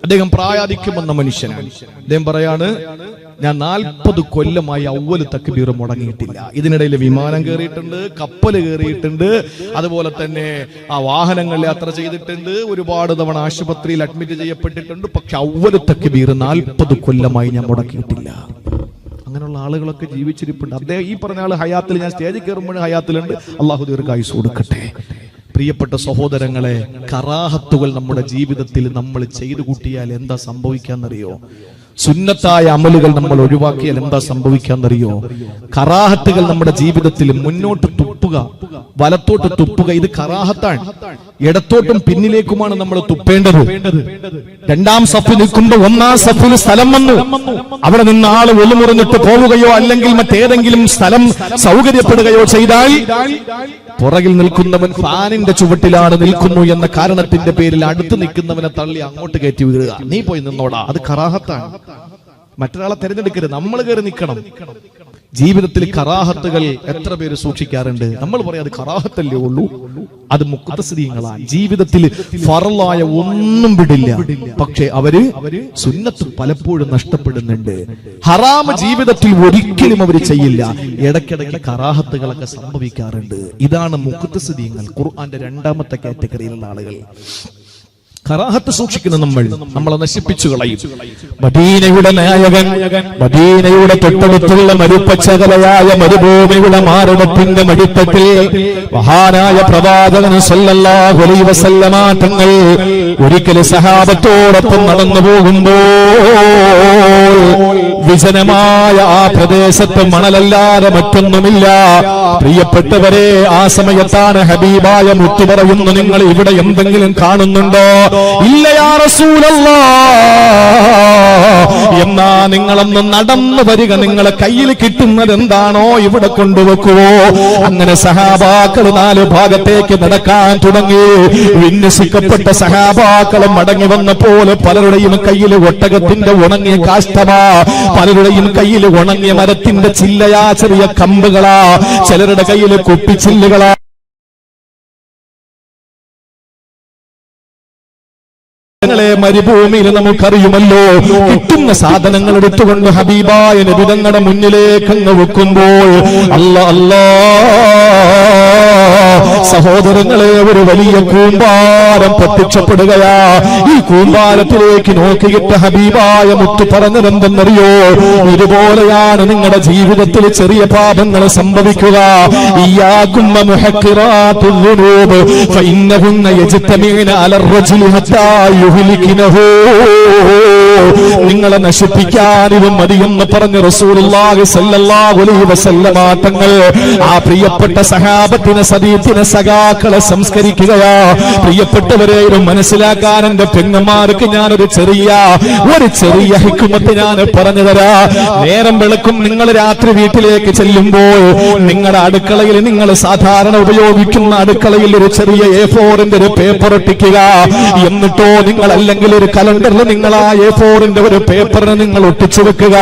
അദ്ദേഹം പ്രായാധിക്യം വന്ന മനുഷ്യനാണ്. അദ്ദേഹം പറയാണ് ഞാൻ നാൽപ്പത് കൊല്ലമായി ഔവൽ തക്ബീർ മുടങ്ങിയിട്ടില്ല. ഇതിനിടയിൽ വിമാനം കയറിയിട്ടുണ്ട് കപ്പൽ കയറിയിട്ടുണ്ട് അതുപോലെ തന്നെ ആ വാഹനങ്ങൾ യാത്ര ചെയ്തിട്ടുണ്ട് ഒരുപാട് തവണ ആശുപത്രിയിൽ അഡ്മിറ്റ് ചെയ്യപ്പെട്ടിട്ടുണ്ട് പക്ഷെ ഔവൽ തക്ബീർ നാൽപ്പത് കൊല്ലമായി ഞാൻ മുടക്കിയിട്ടില്ല. അങ്ങനെയുള്ള ആളുകളൊക്കെ ജീവിച്ചിരിപ്പുണ്ട്. അദ്ദേഹം ഈ പറഞ്ഞ ആൾ ഹയാത്തിൽ ഞാൻ സ്റ്റേജിൽ കയറുമ്പോഴും ഹയാത്തിലുണ്ട്. അള്ളാഹു ദീർഘായുസ് കൊടുക്കട്ടെ. പ്രിയപ്പെട്ട സഹോദരങ്ങളെ കറാഹത്തുകൾ നമ്മുടെ ജീവിതത്തിൽ നമ്മൾ ചെയ്തു കൂട്ടിയാൽ എന്താ സംഭവിക്കാന്നറിയോ? സുന്നത്തായ അമലുകൾ നമ്മൾ ഒഴിവാക്കിയാൽ എന്താ സംഭവിക്കാന്നറിയോ? കറാഹത്തുകൾ നമ്മുടെ ജീവിതത്തിൽ മുന്നോട്ട് തുപ്പുക വലത്തോട്ട് തുപ്പുക ഇത് കറാഹത്താണ്. ഇടത്തോട്ടും പിന്നിലേക്കുമാണ് നമ്മൾ തുപ്പേണ്ടത്. രണ്ടാം സഫ് നിൽക്കുമ്പോ ഒന്നാം സഫിൽ സ്ഥലം വന്നു. അവിടെ നിന്ന് ആൾ ഒളിമുറിഞ്ഞിട്ട് പോവുകയോ അല്ലെങ്കിൽ മറ്റേതെങ്കിലും സ്ഥലം സൗകര്യപ്പെടുകയോ ചെയ്താൽ പുറകിൽ നിൽക്കുന്നവൻ ഫാനിന്റെ ചുവട്ടിലാണ് നിൽക്കുന്നു എന്ന കാരണത്തിന്റെ പേരിൽ അടുത്ത് നിൽക്കുന്നവനെ തള്ളി അങ്ങോട്ട് കയറ്റി വിടുക. നീ പോയി നിന്നോടാ. അത് കറാഹത്താണ്. മറ്റൊരാളെ തിരഞ്ഞെടുക്കരുത്. നമ്മൾ കയറി നിൽക്കണം. ജീവിതത്തിൽ കറാഹത്തുകൾ എത്ര പേര് സൂക്ഷിക്കാറുണ്ട്? നമ്മൾ പറയാം അത് കറാഹത്തല്ലേ ഉള്ളൂ. അത് മുക്തസ്ഥിതികളാണ് ജീവിതത്തിൽ ഫറലായ ഒന്നും വിടില്ല. പക്ഷെ അവർ സുന്നത്ത് പലപ്പോഴും നഷ്ടപ്പെടുന്നുണ്ട്. ഹറാമ ജീവിതത്തിൽ ഒരിക്കലും അവർ ചെയ്യില്ല. ഇടയ്ക്കിടയ്ക്ക് കറാഹത്തുകളൊക്കെ സംഭവിക്കാറുണ്ട്. ഇതാണ് മുക്തസ്ഥിതികൾ ഖുർആന്റെ രണ്ടാമത്തെ കാറ്റഗറിയിലുള്ള ആളുകൾ. കറാഹത്ത് സൂക്ഷിക്കുന്ന നമ്മൾ നമ്മളെ നശിപ്പിച്ചു കളയും. മദീനയുടെ നായകൻ മദീനയുടെ തൊട്ടടുത്തുള്ള മരുപ്പച്ചകലയായ മരുഭൂമിയുടെ മാരടത്തിന്റെ മടിത്തട്ടിൽ മഹാനായ പ്രവാചകൻ സല്ലല്ലാഹു അലൈഹി വസല്ലമ തങ്ങൾ ഒരിക്കൽ സഹാബത്തോടൊപ്പം നടന്നു പോകുമ്പോൾ വിജനമായ ആ പ്രദേശത്ത് മണലല്ലാതെ മറ്റൊന്നുമില്ല. പ്രിയപ്പെട്ടവരെ ആ സമയത്താണ് ഹബീബായ മുത്തു പറയുന്നു നിങ്ങൾ ഇവിടെ എന്തെങ്കിലും കാണുന്നുണ്ടോ? റസൂലല്ലാ. എന്നാ നിങ്ങളൊന്ന് നടന്നു വരിക നിങ്ങളെ കയ്യിൽ കിട്ടുന്നത് എന്താണോ ഇവിടെ കൊണ്ടുവെക്കുവോ? അങ്ങനെ സഹാബാക്കൾ നാല് ഭാഗത്തേക്ക് നടക്കാൻ തുടങ്ങി. വിന്യസിക്കപ്പെട്ട സഹാബാക്കളും മടങ്ങി വന്ന പോലെ പലരുടെയും കയ്യിൽ ഒട്ടകത്തിന്റെ ഉണങ്ങിയ കാഷ്ടമാ. പലരുടെയും കയ്യിൽ ഉണങ്ങിയ മരത്തിന്റെ ചില്ലയാ ചെറിയ കമ്പുകളാ. ചിലരുടെ കയ്യിൽ കുപ്പിച്ചില്ലുകളാ. ങ്ങളെ മരുഭൂമിയിൽ നമുക്കറിയുമല്ലോ. കിട്ടുന്ന സാധനങ്ങൾ എടുത്തുകൊണ്ട് ഹബീബായ നബിതങ്ങളുടെ മുന്നിലേക്ക് അങ്ങ് വെക്കുമ്പോൾ അല്ല അല്ലാ സഹോദരങ്ങളെ ഒരു വലിയ കൂമ്പാരം പ്രത്യക്ഷപ്പെടുകയാ. ഈ കൂമ്പാരത്തിലേക്ക് നോക്കിയിട്ട് ഹബീബായ മുത്തു പറഞ്ഞതെന്തെന്നറിയോ? ഇതുപോലെയാണ് നിങ്ങളുടെ ജീവിതത്തിൽ ചെറിയ പാപങ്ങൾ സംഭവിക്കുക. യുഹ്ലികിനഹു നിങ്ങളെ നശിപ്പിക്കാൻ മതി മതിയെന്ന് പറഞ്ഞ റസൂലുള്ളാഹി സല്ലല്ലാഹു അലൈഹി വസല്ലമ തങ്ങൾ ആ പ്രിയപ്പെട്ട സഹാബത്തിനെ സദീത്തിനെ സഖാക്കളെ സംസ്കരിക്കുകയാ. പ്രിയപ്പെട്ടവരെ മനസ്സിലാക്കാൻ എന്റെ പെങ്ങന്മാർക്ക് ഞാനൊരു ചെറിയ ഒരു ചെറിയ ഹിക്കുമത്ത് ഞാൻ പറഞ്ഞു തരാ. നേരം വെളുക്കും നിങ്ങൾ രാത്രി വീട്ടിലേക്ക് ചെല്ലുമ്പോൾ നിങ്ങളുടെ അടുക്കളയിൽ നിങ്ങൾ സാധാരണ ഉപയോഗിക്കുന്ന അടുക്കളയിൽ ഒരു ചെറിയ എ ഫോറിന്റെ ഒരു പേപ്പർ ഒട്ടിക്കുക. എന്നിട്ടോ നിങ്ങൾ അല്ലെങ്കിൽ ഒരു കലണ്ടറിൽ നിങ്ങൾ ആ എ ഫോറിന്റെ ഒരു പേപ്പറിന് നിങ്ങൾ ഒട്ടിച്ചു വെക്കുക.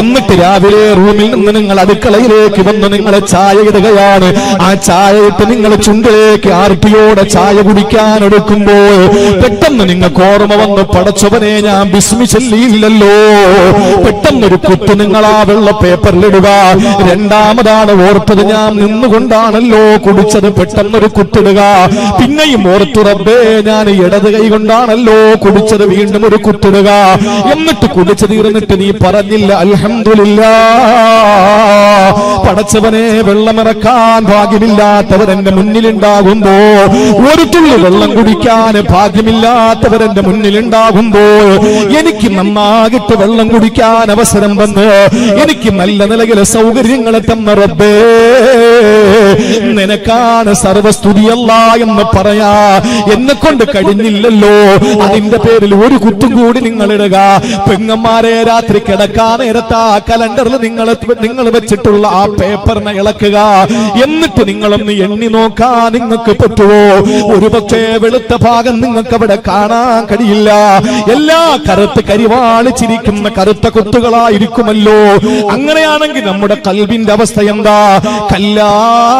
എന്നിട്ട് രാവിലെ റൂമിൽ നിന്ന് നിങ്ങൾ അടുക്കളയിലേക്ക് വന്ന് നിങ്ങൾ ചായ ഇടുകയാണ്. ആ ചായയിട്ട് നിങ്ങൾ ചുണ്ടിലേക്ക് ആർട്ടിയോടെ ചായ കുടിക്കാൻ എടുക്കുമ്പോൾ പെട്ടെന്ന് നിങ്ങൾക്ക് ഓർമ്മ വന്ന് പടച്ചവനെ ഞാൻ വിസ്മിച്ചല്ലോ പെട്ടെന്നൊരു കുത്ത് നിങ്ങൾ ആ വെള്ള പേപ്പറിലിടുക രണ്ടാമതാണ് ഓർത്തത് ഞാൻ നിന്നുകൊണ്ടാണല്ലോ കുടിച്ചത്. പെട്ടെന്നൊരു കുത്തിടുക. പിന്നെയും ഓർത്തു റബ്ബേ ഞാൻ ഇടത് കൈ കൊണ്ടാണല്ലോ കുടിച്ചത് വീണ്ടും ഒരു കുത്തിടുക. എന്നിട്ട് കുടിച്ചു തീർന്നിട്ട് നീ പറഞ്ഞില്ല അൽഹംദുലില്ലാ. പടച്ചവനെ വെള്ളമിറക്കാൻ ഭാഗ്യമില്ലാത്തവർ എന്റെ മുന്നിലുണ്ടാകുമ്പോ ഒരു തുള്ളി വെള്ളം കുടിക്കാൻ ഭാഗ്യമില്ലാത്തവർ എന്റെ മുന്നിലുണ്ടാകുമ്പോ എനിക്ക് നന്നാകിട്ട് വെള്ളം കുടിക്കാൻ അവസരം വന്ന് എനിക്ക് നല്ല നിലയിലെ സൗകര്യങ്ങളെ തന്ന റബ്ബേ. നിനക്കാണ് സർവസ്തുതിയല്ല എന്ന് പറയാ. എന്നെ കൊണ്ട് കഴിഞ്ഞില്ലല്ലോ. അതിന്റെ പേരിൽ ഒരു കുത്തും കൂടി നിങ്ങൾ ഇടുക. പെങ്ങന്മാരെ രാത്രി കിടക്കാൻ നേരത്ത് ആ കലണ്ടറിൽ നിങ്ങൾ നിങ്ങൾ വെച്ചിട്ടുള്ള ആ പേപ്പറിനെ ഇളക്കുക. എന്നിട്ട് നിങ്ങളൊന്ന് എണ്ണി നോക്കാ നിങ്ങൾക്ക് പറ്റുമോ ഒരു പക്ഷേ വെളുത്ത ഭാഗം നിങ്ങൾക്ക് അവിടെ കാണാൻ കഴിയില്ല. എല്ലാ കറുത്ത് കരിവാളിച്ചിരിക്കുന്ന കറുത്ത കുത്തുകളായിരിക്കുമല്ലോ. അങ്ങനെയാണെങ്കിൽ നമ്മുടെ കൽവിന്റെ അവസ്ഥ എന്താ? കല്ലാ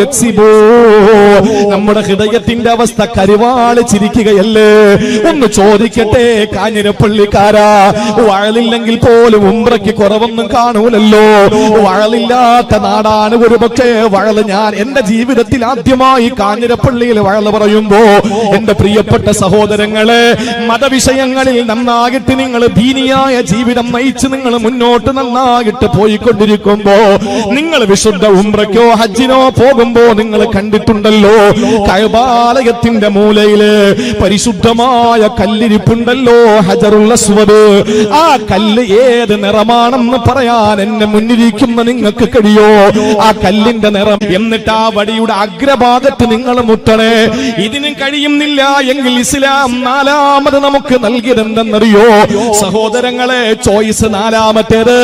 യക്സിബൂ. നമ്മുടെ ഹൃദയത്തിന്റെ അവസ്ഥ കരിവാൾ ചിരിക്കുകയല്ലേ? ഒന്ന് ചോദിക്കട്ടെ കാഞ്ഞിരപ്പള്ളിക്കാരാ വഴലില്ലെങ്കിൽ പോലും ഉംറയ്ക്ക് കുറവൊന്നും കാണൂലല്ലോ. വഴലില്ലാത്ത നാടാണ് ഒരു പക്ഷേ വഴൽ ഞാൻ എന്റെ ജീവിതത്തിൽ ആദ്യമായി കാഞ്ഞിരപ്പള്ളിയിൽ വഴൽ പറയുമ്പോ എന്റെ പ്രിയപ്പെട്ട സഹോദരങ്ങളെ മതവിഷയങ്ങളിൽ നന്നായിട്ട് നിങ്ങൾ ഭീനിയായ ജീവിതം നയിച്ച് നിങ്ങൾ മുന്നോട്ട് നന്നായിട്ട് പോയിക്കൊണ്ടിരിക്കുമ്പോ നിങ്ങൾ വിശുദ്ധ ഉംറയ്ക്കോ ഹജ്ജിനോ പോകുമ്പോ നിങ്ങൾ കണ്ടിട്ടുണ്ടല്ലോ കയബാലയത്തിന്റെ മൂലയിൽ പരിശുദ്ധമായ കല്ലിരിപ്പുണ്ടല്ലോ ഹജറുള്ള സ്വത് ആ കല്ല് ഏത് നിറമാണെന്ന് പറയാൻ എന്നെ മുന്നിരിക്കുന്ന നിങ്ങൾക്ക് കഴിയോ? ആ കല്ലിന്റെ നിറം എന്നിട്ട് ആ വടിയുടെ അഗ്രഭാഗത്ത് നിങ്ങൾ മുട്ടണേ. ഇതിനും കഴിയുന്നില്ല എങ്കിൽ ഇസ്ലാം നാലാമത് നമുക്ക് നൽകിയതെന്തെന്നറിയോ? സഹോദരങ്ങളെ ചോയ്സ് നാലാമത്തേത്.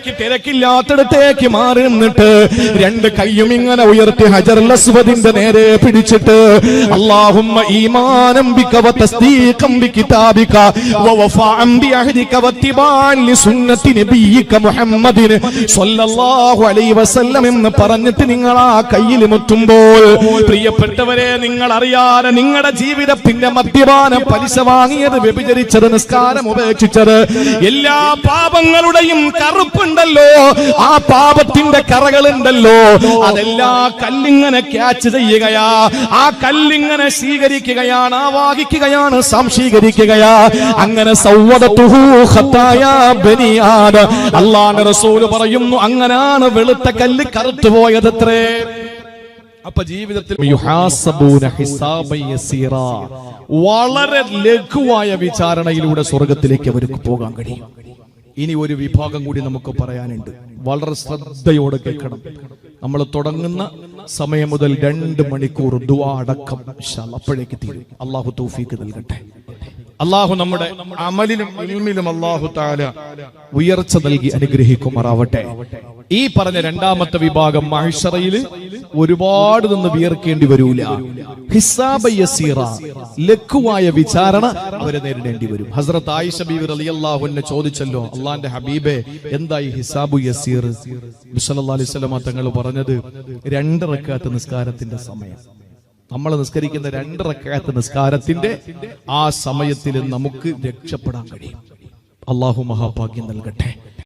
പിറകിലേക്ക് തിരക്കില്ലാത്തടത്തേക്ക് മാറി നിന്നിട്ട് രണ്ട് കൈയും ഇങ്ങനെ ഉയർത്തി ഹജർ അസ്വദിന്റെ നേരെ പിടിച്ചിട്ട് അല്ലാഹുമ്മ ഈമാനം ബിക വ തസ്ദീഖം ബികിതാബിക വ വഫാഅൻ ബിഅഹദിക ലി സുന്നത്തി നബിയിക മുഹമ്മദിന് സ്വല്ലല്ലാഹു അലൈഹി വസല്ലം എന്ന് പറഞ്ഞിട്ട് നിങ്ങൾ ആ കയ്യിൽ മുറ്റുമ്പോൾ പ്രിയപ്പെട്ടവരെ നിങ്ങൾ അറിയാതെ നിങ്ങളുടെ ജീവിതത്തിന്റെ മദ്യപാനം പലിശ വാങ്ങിയത് വ്യഭിചരിച്ചത് നിസ്കാരം ഉപേക്ഷിച്ചത് എല്ലാ പാപങ്ങളുടെയും കറുപ്പുണ്ടല്ലോ ആ പാപത്തിന്റെ കറകളുണ്ടല്ലോ. അതെല്ലാ കല്ലിങ്ങനെ ക്യാച്ച് ചെയ്യുകയാ. ആ കല്ലിങ്ങനെ സ്വീകരിക്കുകയാണ് ആവാഹിക്കുകയാണ് സംശീകരിക്കുകയാ. അങ്ങനെ റസൂൽ ബനിയാദ അള്ളാഹുവിന്റെ റസൂൽ പറയുന്നു അങ്ങനാണ് വെളുത്ത കല്ല് കറുത്തു പോയതത്രേ. അപ്പൊ ജീവിതത്തിൽ. വളരെ ലഘുവായ വിചാരണയിലൂടെ സ്വർഗത്തിലേക്ക് അവർക്ക് പോകാൻ കഴിയും. ഇനി ഒരു വിഭാഗം കൂടി നമുക്ക് പറയാനുണ്ട്. വളരെ ശ്രദ്ധയോടെ കേൾക്കണം. നമ്മൾ തുടങ്ങുന്ന സമയം മുതൽ രണ്ട് മണിക്കൂർ ദുആ അടക്കം അപ്പോഴേക്ക് തീരും. അള്ളാഹു തൗഫീക്ക് നൽകട്ടെ. അള്ളാഹു നമ്മുടെ അമലിലും ഇൽമിലും അള്ളാഹു താല ഉയർച്ച നൽകി അനുഗ്രഹിക്കുമാറാവട്ടെ. ഈ പറഞ്ഞ രണ്ടാമത്തെ വിഭാഗം മഹിഷറയിൽ ഒരുപാട് നിന്ന് വിയർക്കേണ്ടി വരൂല. ഹിസാബ യസീറ ലഘുവായ വിചാരണ അവരെ നേരിടേണ്ടി വരും. ഹസ്രത്ത് ആയിഷ ബീവി റളിയല്ലാഹു അൻഹ ചോദിച്ചല്ലോ അള്ളാന്റെ ഹബീബെ എന്തായി ഹിസാബു യസീർ? അലൈഹി തങ്ങൾ പറഞ്ഞത് രണ്ട് റക്അത്ത് നിസ്കാരത്തിന്റെ സമയം. നമ്മൾ നിസ്കരിക്കുന്ന രണ്ട് റക്അത്ത് നിസ്കാരത്തിന്റെ ആ സമയത്തിൽ നമുക്ക് രക്ഷപ്പെടാൻ കഴിയും. അള്ളാഹു മഹാഭാഗ്യം നൽകട്ടെ.